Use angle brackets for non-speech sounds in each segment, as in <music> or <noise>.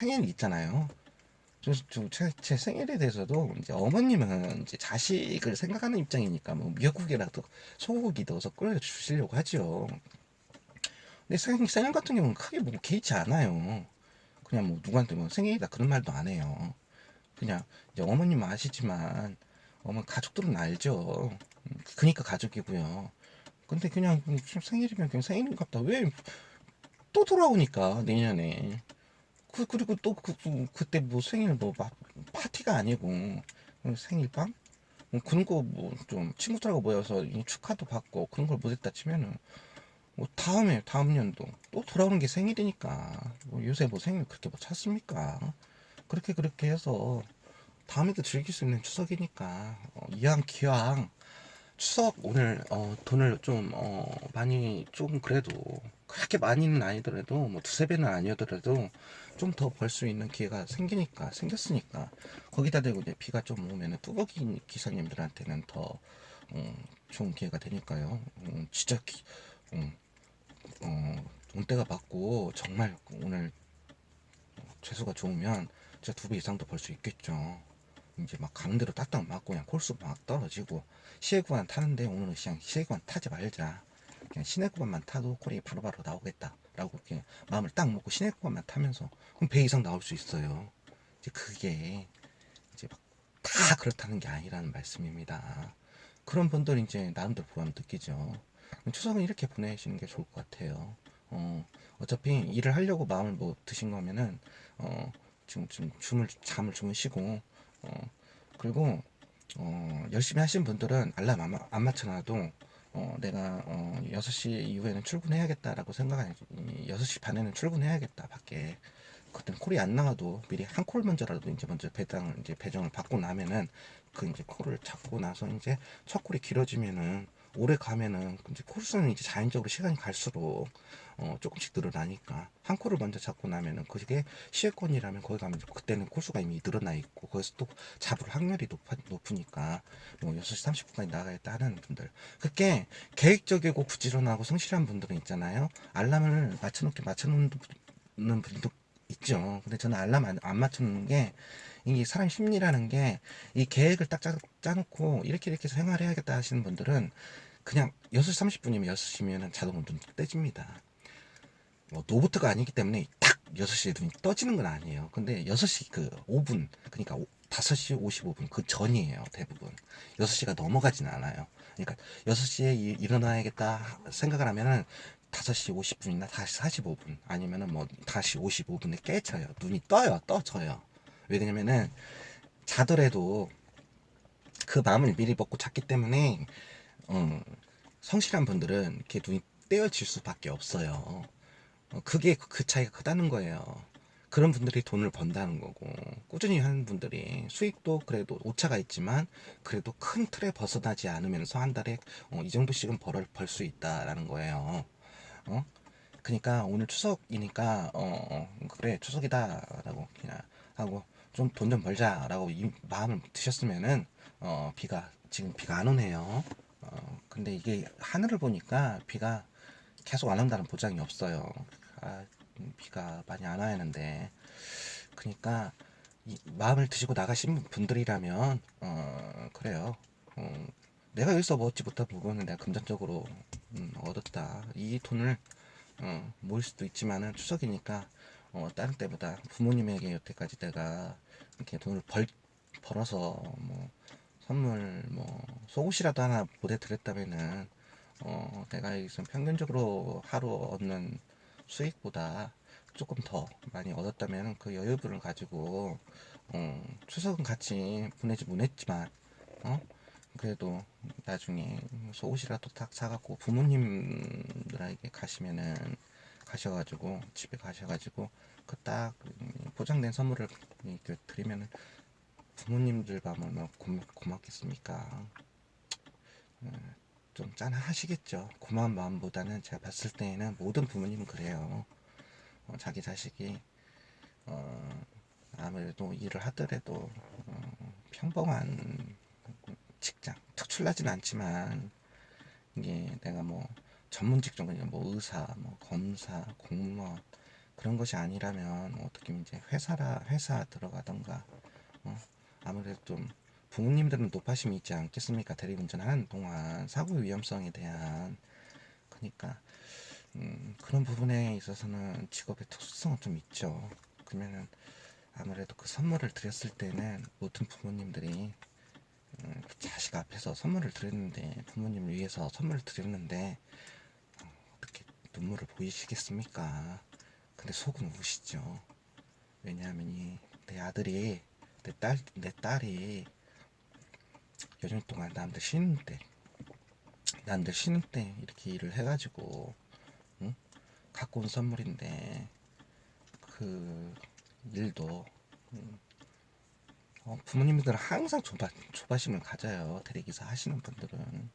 생일 있잖아요. 제, 제 생일에 대해서도 이제 어머님은 이제 자식을 생각하는 입장이니까 뭐 미역국이라도 소고기 넣어서 끓여 주시려고 하죠. 근데 생, 생일 같은 경우는 크게 뭐 개의치 않아요. 그냥 뭐 누구한테 뭐 생일이다 그런 말도 안 해요. 그냥 이제 어머님은 아시지만 어머 가족들은 알죠. 음, 그니까 가족이고요. 근데 그냥 음, 생일이면 그냥 생일인 것 같다. 왜 또 돌아오니까 내년에. 그 그리고 또 그, 그, 그때 뭐 생일 뭐 막 파티가 아니고 음, 생일빵 뭐 그런 거 뭐 좀 친구들하고 모여서 이 축하도 받고 그런 걸 못했다 치면은 뭐 다음에 다음 년도 또 돌아오는 게 생일이니까 뭐 요새 뭐 생일 그렇게 뭐 찾습니까? 그렇게 그렇게 해서 다음에도 즐길 수 있는 추석이니까 어, 이왕 기왕 추석 오늘 어, 돈을 좀 어, 많이 좀 그래도 그렇게 많이는 아니더라도 뭐 두세 배는 아니더라도 좀 더 벌 수 있는 기회가 생기니까 생겼으니까 거기다 대고 이제 비가 좀 오면은 뚜벅이 기사님들한테는 더 음, 좋은 기회가 되니까요. 음, 진짜 기, 음, 어, 돈대가 받고 정말 오늘 재수가 좋으면 진짜 두 배 이상도 벌 수 있겠죠. 이제 막 강대로 딱딱 맞고 그냥 콜수 막 떨어지고 시외 구간 타는데 오늘은 그냥 시외 구간 타지 말자. 그냥 시내 구간만 타도 콜이 바로바로 나오겠다라고 이렇게 마음을 딱 먹고 시내 구간만 타면서 그럼 배 이상 나올 수 있어요. 이제 그게 이제 막 다 그렇다는 게 아니라는 말씀입니다. 그런 분들이 이제 나름대로 보람 느끼죠. 추석은 이렇게 보내시는 게 좋을 것 같아요. 어, 어차피 일을 하려고 마음을 뭐 드신 거면은 어, 지금 좀 잠을 주무시고 어, 그리고 어, 열심히 하신 분들은 알람 안, 마- 안 맞춰놔도 어, 내가 어, 6시 이후에는 출근해야겠다라고 생각하니 6시 반에는 출근해야겠다 밖에. 그때는 콜이 안 나와도 미리 한 콜 먼저라도 이제 먼저 배당을 이제 배정을 받고 나면은 그 이제 콜을 잡고 나서 이제 첫 콜이 길어지면은 오래 가면은 이제 콜수는 이제 자연적으로 시간이 갈수록 어 조금씩 늘어나니까 한 콜을 먼저 잡고 나면은 그게 시외권이라면 거기 가면 그때는 콜수가 이미 늘어나 있고 거기서 또 잡을 확률이 높아, 높으니까 뭐 6시 30분까지 나가겠다 하는 분들. 그게 계획적이고 부지런하고 성실한 분들은 있잖아요. 알람을 맞춰놓게 맞춰놓는 분도 있죠. 근데 저는 알람 안, 안 맞추는 게 이 사람 심리라는 게 이 계획을 딱 짜, 짜놓고 이렇게 이렇게 생활해야겠다 하시는 분들은 그냥 6시 30분이면 6시면 자동으로 눈 떼집니다. 뭐 노보트가 아니기 때문에 딱 6시에 눈이 떠지는 건 아니에요. 근데 6시 그 5분, 그러니까 5시 55분 그 전이에요, 대부분. 6시가 넘어가진 않아요. 그러니까 6시에 이- 일어나야겠다 생각을 하면은 5시 50분이나 5시 45분 아니면은 뭐 5시 55분에 깨쳐요. 눈이 떠요, 떠져요. 왜냐면은 자더라도 그 마음을 미리 먹고 잤기 때문에 어, 성실한 분들은 이렇게 눈이 떼어질 수밖에 없어요. 어, 그게 그- 그 차이가 크다는 거예요. 그런 분들이 돈을 번다는 거고 꾸준히 하는 분들이 수익도 그래도 오차가 있지만 그래도 큰 틀에 벗어나지 않으면서 한 달에 어, 이 정도씩은 벌 벌수 있다라는 거예요. 어? 그러니까 오늘 추석이니까 어, 어, 그래 추석이다라고 그냥 하고 좀돈좀 벌자라고 이 마음을 드셨으면은 어, 비가 지금 비가 안 오네요. 어, 근데 이게 하늘을 보니까 비가 계속 안 온다는 보장이 없어요. 아, 음, 비가 많이 안 와야 하는데 그러니까 이 마음을 드시고 나가신 분들이라면 어, 그래요. 어, 내가 여기서 뭐 얻지 못한 부분은 내가 금전적으로 음, 얻었다. 이 돈을 어, 모을 수도 있지만은 추석이니까 어, 다른 때보다 부모님에게 여태까지 내가 이렇게 돈을 벌 벌어서 뭐 선물 뭐 속옷이라도 하나 보내드렸다면은 어, 내가 여기서 평균적으로 하루 얻는 수익보다 조금 더 많이 얻었다면 그 여유분을 가지고 어, 추석은 같이 보내지 못했지만 어? 그래도 나중에 속옷이라도 딱 사갖고 부모님들에게 가시면은 가셔가지고 집에 가셔가지고 그딱 포장된 선물을 드리면은 부모님들 가면 뭐 고마, 고맙 겠습니까? 음, 좀 짠하시겠죠. 고마운 마음보다는 제가 봤을 때에는 모든 부모님은 그래요. 어, 자기 자식이 어, 아무래도 일을 하더라도 어, 평범한 직장 특출나진 않지만 이게 내가 뭐 전문 직종이 뭐 의사, 뭐 검사, 공무원 그런 것이 아니라면 어떻게 이제 회사라 회사 들어가던가 어, 아무래도 좀 부모님들은 노파심이 있지 않겠습니까? 대리운전하는 동안 사고 위험성에 대한 그러니까 음, 그런 부분에 있어서는 직업의 특수성은 좀 있죠. 그러면은 아무래도 그 선물을 드렸을 때는 모든 부모님들이 음, 그 자식 앞에서 선물을 드렸는데 부모님을 위해서 선물을 드렸는데 어, 어떻게 눈물을 보이시겠습니까? 근데 속은 우시죠. 왜냐하면 이 내 아들이 내 딸 내 딸이 여년 동안 남들 쉬는 때 남들 쉬는 때 이렇게 일을 해가지고 응? 갖고 온 선물인데 그 일도 음, 어, 부모님들은 항상 조바, 조바심을 가져요 대리기사 하시는 분들은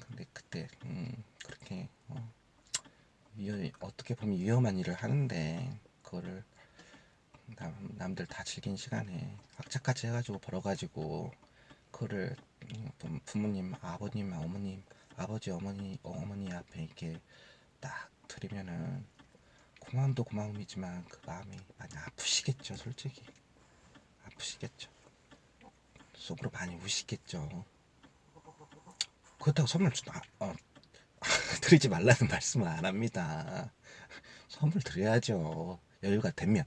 근데 그때 음, 그렇게 어, 위험, 어떻게 보면 위험한 일을 하는데 그거를 남, 남들 다 즐긴 시간에 학자까지 해가지고 벌어가지고 그거를 음, 부- 부모님 아버님 어머님 아버지 어머니 어머니 앞에 이렇게 딱 드리면은 고마움도 고마움이지만 그 마음이 많이 아프시겠죠 솔직히. 아프시겠죠. 속으로 많이 우시겠죠. 그렇다고 선물 주, 아, 어, <laughs> 드리지 말라는 말씀은 안 합니다. 선물 드려야죠. 여유가 되면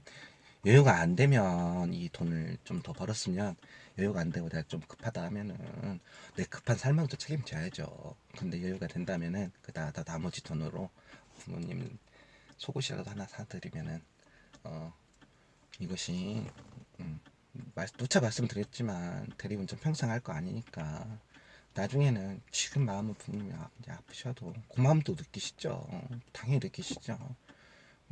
여유가 안 되면 이 돈을 좀 더 벌었으면 여유가 안 되고 내가 좀 급하다 하면은 내 급한 삶만도 책임져야죠. 근데 여유가 된다면은 그다 다 나머지 돈으로 부모님 속옷이라도 하나 사드리면은 어 이것이 음, 말, 누차 말씀드렸지만 대리운전 평생 할 거 아니니까 나중에는 지금 마음은 부모님이 아- 아프셔도 고마움도 느끼시죠. 당연히 느끼시죠.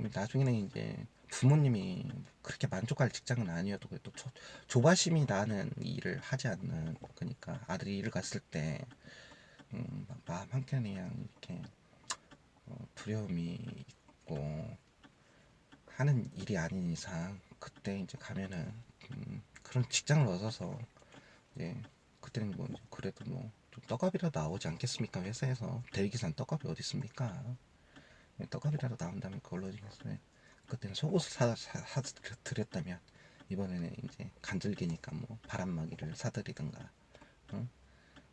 음, 나중에는 이제 부모님이 그렇게 만족할 직장은 아니어도 그래도 조, 조바심이 나는 일을 하지 않는 그러니까 아들이 일을 갔을 때 음, 마- 마음 한켠에 그냥 이렇게 어, 두려움이 있고 하는 일이 아닌 이상 그때 이제 가면은 음, 그런 직장을 얻어서 이제 그때는 뭐 그래도 뭐 좀 떡값이라도 나오지 않겠습니까? 회사에서 대리기사는 떡값이 어디 있습니까? 네, 떡값이라도 나온다면 그걸로 이제 그때는 속옷을 사, 사, 사 드렸다면 이번에는 이제 간절기니까 뭐 바람막이를 사드리든가 어?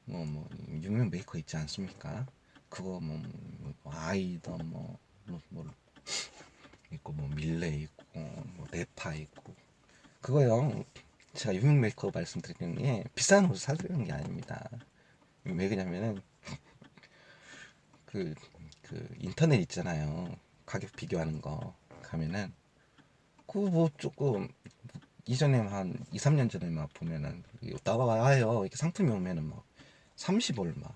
뭐뭐 유명 메이커 있지 않습니까? 그거 뭐, 뭐 아이더 뭐, 뭐, 뭐 <laughs> 있고 뭐 밀레 있고 뭐 네파 있고 그거요 제가 유명 메이커 말씀드리는 게 비싼 옷을 사드리는 게 아닙니다. 왜 그러냐면은 <laughs> 그, 그 인터넷 있잖아요. 가격 비교하는 거 가면은 그뭐 조금 이전에 한 2, 3년 전에 막 보면은 나와요. 이렇게 상품이 오면은 막 30얼마.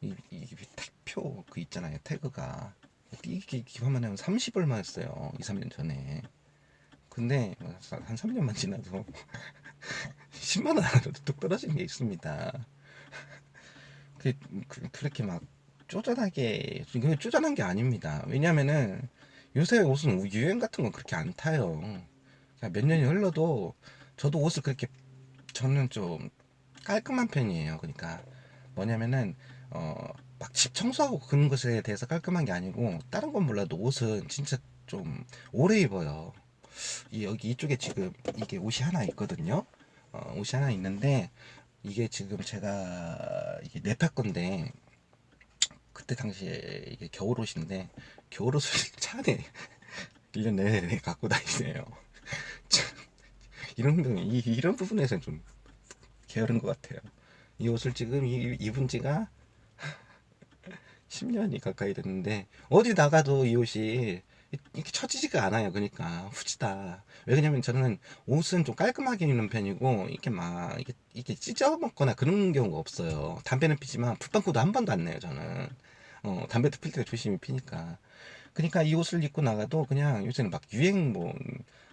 이, 이 택표 그 있잖아요. 태그가 이게 기본만 30얼마였어요. 2, 3년 전에. 근데 한 3년만 지나도 10만 원 안으로 뚝 떨어진 게 있습니다. 그, 그, 그렇게 막 쪼잔하게 이거 쪼잔한 게 아닙니다. 왜냐면은 요새 옷은 유행 같은 건 그렇게 안 타요. 그냥 몇 년이 흘러도 저도 옷을 그렇게 저는 좀 깔끔한 편이에요. 그러니까 뭐냐면은 어 막 집 청소하고 그런 것에 대해서 깔끔한 게 아니고 다른 건 몰라도 옷은 진짜 좀 오래 입어요. 이 여기 이쪽에 지금 이게 옷이 하나 있거든요. 어, 옷이 하나 있는데 이게 지금 제가 이게 네파 건데 그때 당시에 이게 겨울 옷인데 겨울 옷을 <laughs> 차 안에 1년 내내 갖고 다니네요. <laughs> 참, 이런 부- 이, 이런 부분에서는 좀 게으른 것 같아요. 이 옷을 지금 이- 입은 지가 <laughs> 10년이 가까이 됐는데 어디 나가도 이 옷이 이렇게 처지지가 않아요. 그러니까 후지다. 왜 그러냐면 저는 옷은 좀 깔끔하게 입는 편이고 이렇게 막 이게 이게 찢어 먹거나 그런 경우가 없어요. 담배는 피지만 불빵꾸도 한 번도 안 내요. 저는 어 담배도 필 때 조심히 피니까. 그러니까 이 옷을 입고 나가도 그냥 요새는 막 유행 뭐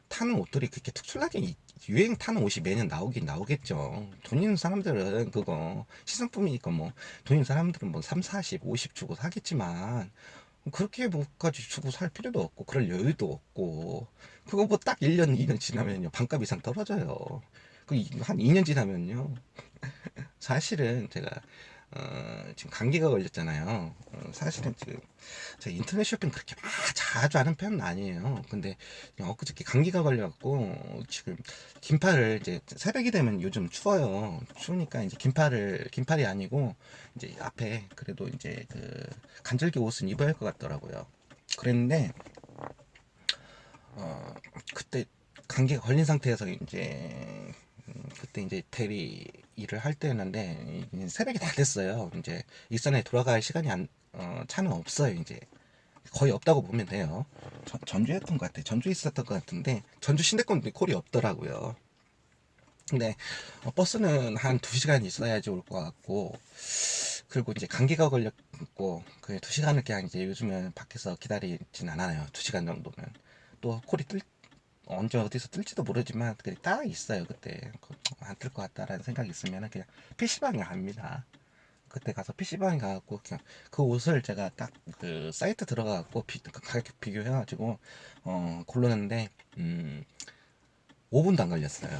타는 옷들이 그렇게 특출나게 이- 유행 타는 옷이 매년 나오긴 나오겠죠. 돈 있는 사람들은 그거 시상품이니까 뭐 돈 있는 사람들은 뭐 3, 40, 50 주고 사겠지만 그렇게 뭐까지 주고 살 필요도 없고 그럴 여유도 없고 그거 뭐 딱 1년, 2년 지나면요 반값 이상 떨어져요. 그 한 2년 지나면요 <laughs> 사실은 제가 어, 지금 감기가 걸렸잖아요. 어, 사실은 지금 제가 인터넷 쇼핑 그렇게 막 자주 하는 편은 아니에요. 근데 엊그저께 감기가 걸려갖고 지금 긴팔을 이제 새벽이 되면 요즘 추워요. 추우니까 이제 긴팔을 긴팔이 아니고 이제 앞에 그래도 이제 그 간절기 옷은 입어야 할 것 같더라고요. 그랬는데 어 그때 감기가 걸린 상태에서 이제 음, 그때 이제 대리 일을 할 때였는데 새벽이 다 됐어요. 이제 일산에 돌아갈 시간이 안 어, 차는 없어요. 이제 거의 없다고 보면 돼요. 전, 전주였던 것 같아. 전주에 있었던 것 같은데 전주 시내권 콜이 없더라고요. 근데 어, 버스는 한 2시간 있어야지 올 것 같고 그리고 이제 감기가 걸렸고 그 2시간을 그냥 이제 요즘은 밖에서 기다리진 않아요. 2시간 정도면 또 콜이 뜰 언제 어디서 뜰지도 모르지만 그딱 있어요 그때. 안 뜰 것 같다라는 생각이 있으면 그냥 PC방에 갑니다. 그때 가서 PC방에 가갖고 그냥 그 옷을 제가 딱 그 사이트 들어가갖고 비, 그 가격 비교해가지고 어 고르는데 음 5분도 안 걸렸어요.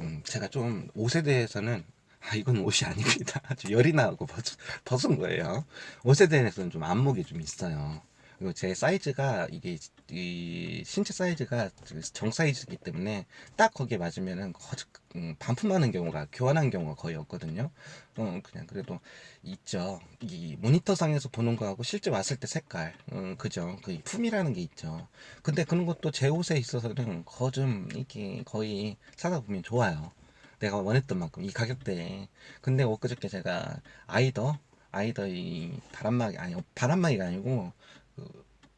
음 제가 좀 옷에 대해서는 아 이건 옷이 아닙니다. 아주 열이 나고 벗, 벗은 거예요. 옷에 대해서는 좀 안목이 좀 있어요 제 사이즈가 이게 이 신체 사이즈가 정 사이즈이기 때문에 딱 거기에 맞으면은 거의 음, 반품하는 경우가 교환한 경우가 거의 없거든요. 어, 그냥 그래도 있죠. 이 모니터 상에서 보는 거하고 실제 왔을 때 색깔, 음, 그죠. 그 품이라는 게 있죠. 근데 그런 것도 제 옷에 있어서는 거좀 이렇게 거의 사다 보면 좋아요. 내가 원했던 만큼 이 가격대에. 근데 엊그저께 제가 아이더 아이더 이 바람막이 아니 바람막이가 아니고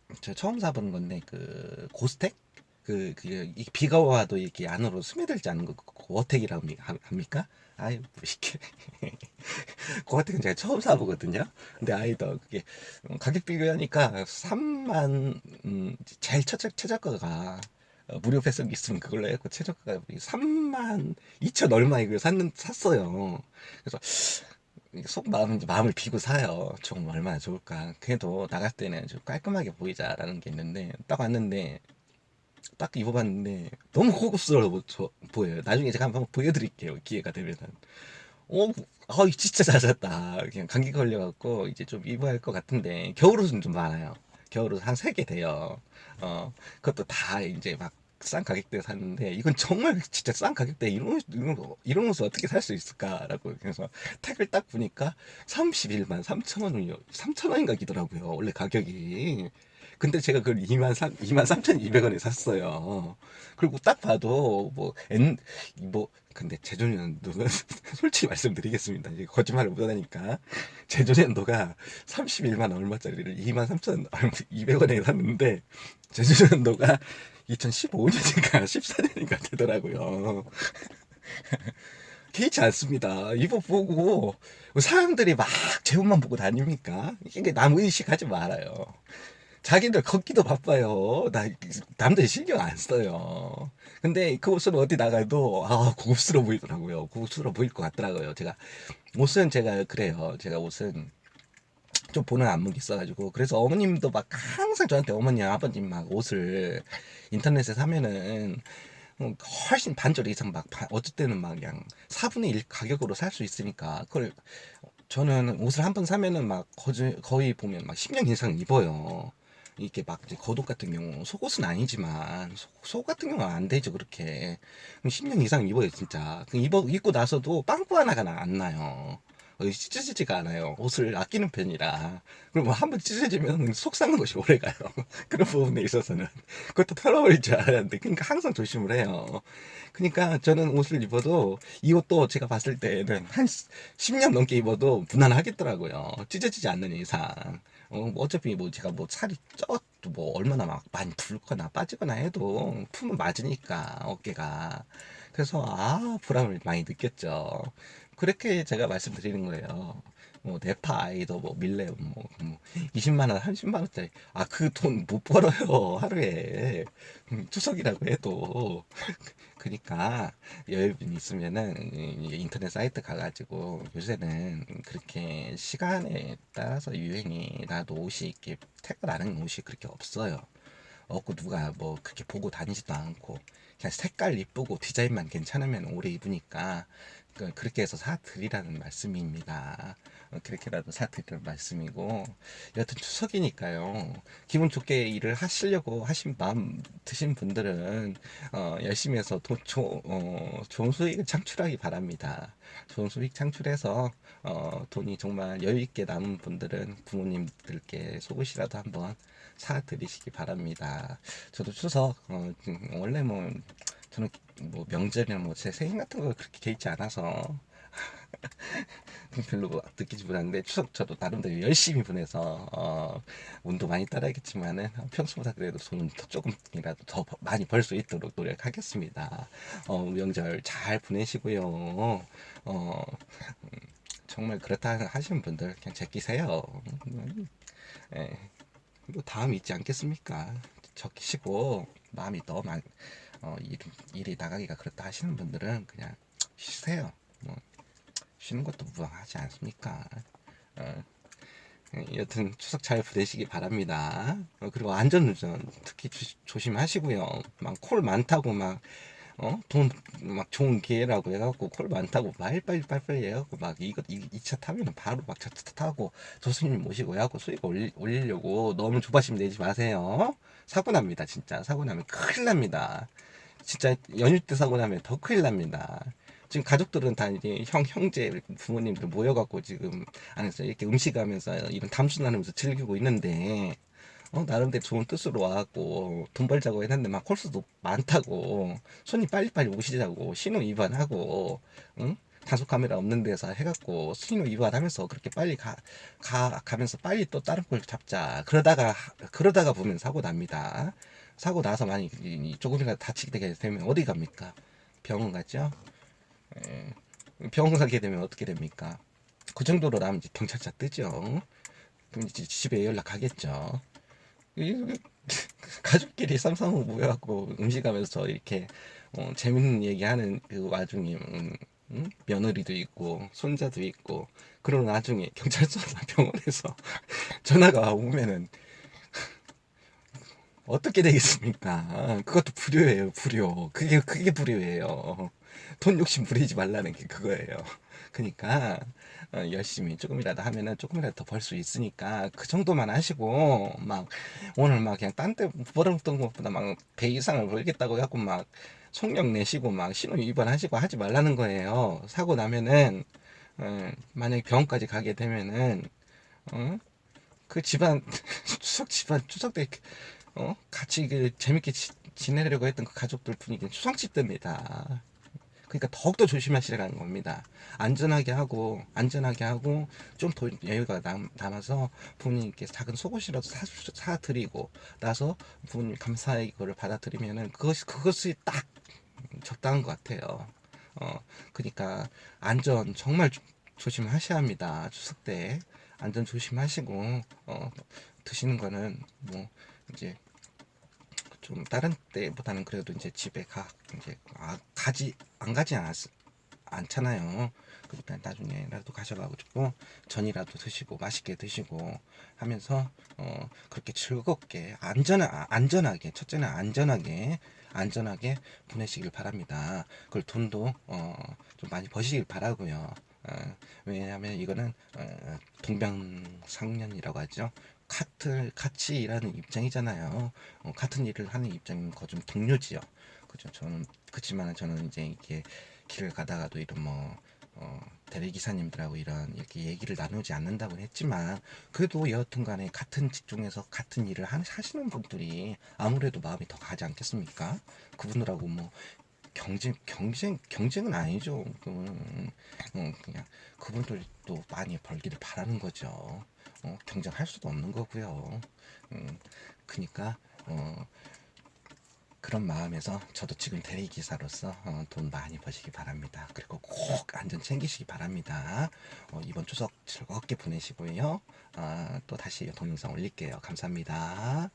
그 제가 처음 사보는 건데 그 고스텍 그, 그, 이 비가 와도 이렇게 안으로 스며들지 않는 거, 그 고어텍이라고 합니- 합니까? 아이, 뭐, 이렇게. <laughs> 고어텍은 제가 처음 사보거든요. 근데 아이더 그게, 음, 가격 비교하니까 3만, 음, 제일 최저, 최저가가, 어, 무료 배송이 있으면 그걸로 해갖고 최저가가 3만 2천 얼마 이걸 샀는, 샀어요. 그래서, 속 마음 마음을 비고 사요. 좀 얼마나 좋을까. 그래도 나갈 때는 좀 깔끔하게 보이자라는 게 있는데 딱 왔는데 딱 입어봤는데 너무 고급스러워 보여요. 나중에 제가 한번 보여드릴게요. 기회가 되면은. 어, 아, 진짜 잘 샀다. 그냥 감기 걸려갖고 이제 좀 입어야 할 것 같은데 겨울 옷은 좀 많아요. 겨울 옷 한 세 개 돼요. 어, 그것도 다 이제 막 싼 가격대에 샀는데 이건 정말 진짜 싼 가격대에 이런 옷, 이런, 거- 이런 옷을 어떻게 살 수 있을까라고 그래서 택을 딱 보니까 31만 3천 원이요. 3천 원인가 기더라고요. 원래 가격이. 근데 제가 그걸 2만 3, 2만 3,200원에 샀어요. 그리고 딱 봐도 뭐, 엔, 뭐, 근데 제조년도는 <laughs> 솔직히 말씀드리겠습니다. 이제 거짓말을 못하니까. 제조년도가 31만 얼마짜리를 2만 3,200원에 샀는데, 제조년도가 2015년인가 14년인가 <laughs> 되더라고요. <laughs> 개의치 않습니다. 이거 보고 사람들이 막 제 옷만 보고 다닙니까? 이게 남 의식하지 말아요. 자기들 걷기도 바빠요. 나 남들 신경 안 써요. 근데 그 옷은 어디 나가도 아 고급스러워 보이더라고요. 고급스러워 보일 것 같더라고요. 제가 옷은 제가 그래요. 제가 옷은 좀 보는 안목이 있어가지고. 그래서 어머님도 막 항상 저한테 어머님 아버님 막 옷을 인터넷에 사면은 어, 훨씬 반절 이상 막 바- 어쩔 때는 막 그냥 4분의 1 가격으로 살 수 있으니까 그걸 저는 옷을 한 번 사면은 막 거의, 거의 보면 막 10년 이상 입어요. 이렇게 막 이제 겉옷 같은 경우 속옷은 아니지만 속, 속 같은 경우는 안 되죠 그렇게. 그럼 10년 이상 입어요 진짜. 그 입어 입고 나서도 빵꾸 하나가 나- 안 나요. 어, 찢어지지가 않아요. 옷을 아끼는 편이라. 그리고 뭐 한번 찢어지면 속 삭는 것이 오래 가요. <laughs> 그런 부분에 있어서는. 그것도 털어버릴 줄 알았는데 그러니까 항상 조심을 해요. 그러니까 저는 옷을 입어도 이 옷도 제가 봤을 때는 한 10년 넘게 입어도 무난하겠더라고요. 찢어지지 않는 이상. 어, 뭐 어차피 뭐 제가 뭐 살이 쪄도 뭐 얼마나 막 많이 붉거나 빠지거나 해도 품은 맞으니까 어깨가. 그래서 아 보람을 많이 느꼈죠 그렇게 제가 말씀드리는 거예요. 뭐 네파 아이도 뭐 밀레 뭐, 뭐 20만 원 30만 원짜리. 아 그 돈 못 벌어요 하루에. 음, 추석이라고 해도. 그러니까 여유분 있으면은 이 인터넷 사이트 가가지고 요새는 그렇게 시간에 따라서 유행이 나도 옷이 이렇게 택을 안 하는 옷이 그렇게 없어요. 없고 누가 뭐 그렇게 보고 다니지도 않고 그냥 색깔 이쁘고 디자인만 괜찮으면 오래 입으니까 그- 그렇게 해서 사드리라는 말씀입니다. 어, 그렇게라도 사드리는 말씀이고. 여튼 추석이니까요. 기분 좋게 일을 하시려고 하신 마음 드신 분들은 어, 열심히 해서 도, 조, 어, 좋은 수익을 창출하기 바랍니다. 좋은 수익 창출해서 어, 돈이 정말 여유 있게 남은 분들은 부모님들께 속옷이라도 한번 사드리시기 바랍니다. 저도 추석 어, 음, 원래 뭐 저는 뭐 명절이나 뭐 제 생일 같은 거 그렇게 개의치 않아서 <laughs> 별로 뭐 느끼지 못하는데 추석 저도 나름대로 열심히 보내서 어, 운도 많이 따라야겠지만은 평소보다 그래도 돈은 더 조금이라도 더 버- 많이 벌 수 있도록 노력하겠습니다. 어, 명절 잘 보내시고요. 어, 음, 정말 그렇다 하시는 분들 그냥 제끼세요. 음, 예. 뭐 다음 있지 않겠습니까? 적히시고 마음이 더 많, 어, 일, 일이 나가기가 그렇다 하시는 분들은 그냥 쉬세요. 뭐 쉬는 것도 무방하지 않습니까? 어, 예, 여튼 추석 잘 보내시기 바랍니다. 어, 그리고 안전운전 특히 조, 조심하시고요. 막 콜 많다고 막 어? 돈 막 좋은 기회라고 해갖고 콜 많다고 빨리빨리 빨리빨리 해갖고 막 이거 이, 이차 타면은 바로 막저차 타고 조수님 모시고 해갖고 수익 올리, 올리려고 너무 조바심 내지 마세요. 사고 납니다 진짜 사고 나면 큰일 납니다. 진짜 연휴 때 사고 나면 더 큰일 납니다. 지금 가족들은 다 이제 형, 형제, 부모님들 모여갖고 지금 안에서 이렇게 음식하면서 이런 담수 나누면서 즐기고 있는데, 어, 나름대로 좋은 뜻으로 와갖고 돈 벌자고 했는데 막 콜수도 많다고 손님 빨리빨리 오시자고 신호 위반하고, 응? 단속 카메라 없는 데서 해갖고 신호 위반하면서 그렇게 빨리 가, 가, 가면서 빨리 또 다른 걸 잡자. 그러다가, 그러다가 보면 사고 납니다. 사고 나서 많이 조금이라도 다치게 되면 어디 갑니까? 병원 갔죠? 예. 병원 가게 되면 어떻게 됩니까? 그 정도로 나면 이제 경찰차 뜨죠. 그럼 이제 집에 연락하겠죠. 이- 가족끼리 쌈싸먹 모여갖고 음식하면서 이렇게 어, 재밌는 얘기하는 그 와중에 음, 음? 며느리도 있고 손자도 있고 그런 와중에 경찰서나 <laughs> 병원에서 전화가 오면은 어떻게 되겠습니까? 그것도 불효예요, 불효. 그게 그게 불효예요. 돈 욕심 부리지 말라는 게 그거예요. 그러니까 어, 열심히 조금이라도 하면은 조금이라도 더 벌 수 있으니까 그 정도만 하시고 막 오늘 막 그냥 딴 데 벌었던 것보다 막 배 이상을 벌겠다고 해갖고 막 속력 내시고 막 신호 위반하시고 하지 말라는 거예요. 사고 나면은 어, 만약에 병원까지 가게 되면은 어? 그 집안 <laughs> 추석 집안 추석 때 어? 같이 그 재밌게 지, 지내려고 했던 그 가족들 분위기는 추상집 됩니다. 그러니까 더욱더 조심하시라는 겁니다. 안전하게 하고 안전하게 하고 좀 더 여유가 남, 남아서 부모님께 작은 속옷이라도 사, 사 드리고 나서 부모님 감사의 이거를 받아들이면은 그것이 그것이 딱 적당한 것 같아요. 어 그러니까 안전 정말 조- 조심하셔야 합니다. 추석 때 안전 조심하시고 어 드시는 거는 뭐 이제 좀 다른 때보다는 그래도 이제 집에 가 이제 아, 가지 안 가지 않았 않잖아요. 그러니까 나중에라도 가셔가지고 전이라도 드시고 맛있게 드시고 하면서 어 그렇게 즐겁게 안전 안전하게 첫째는 안전하게 안전하게 보내시길 바랍니다. 그걸 돈도 어 좀 많이 버시길 바라고요. 어, 왜냐하면 이거는 어, 동병상련이라고 하죠. 같은 같이 일하는 입장이잖아요. 어, 같은 일을 하는 입장이면 그거 좀 동료지요. 그죠? 저는 그렇지만은 저는 이제 이렇게 길을 가다가도 이런 뭐 어, 대리기사님들하고 이런 이렇게 얘기를 나누지 않는다고 했지만 그래도 여하튼간에 같은 직종에서 같은 일을 하, 하시는 분들이 아무래도 마음이 더 가지 않겠습니까? 그분들하고 뭐 경쟁 경쟁 경쟁은 아니죠. 음, 음, 그냥 그분들도 많이 벌기를 바라는 거죠. 어, 경쟁할 수도 없는 거고요. 음, 그니까 어, 그런 마음에서 저도 지금 대리기사로서 어, 돈 많이 버시기 바랍니다. 그리고 꼭 안전 챙기시기 바랍니다. 어, 이번 추석 즐겁게 보내시고요. 아, 또 다시 동영상 올릴게요. 감사합니다.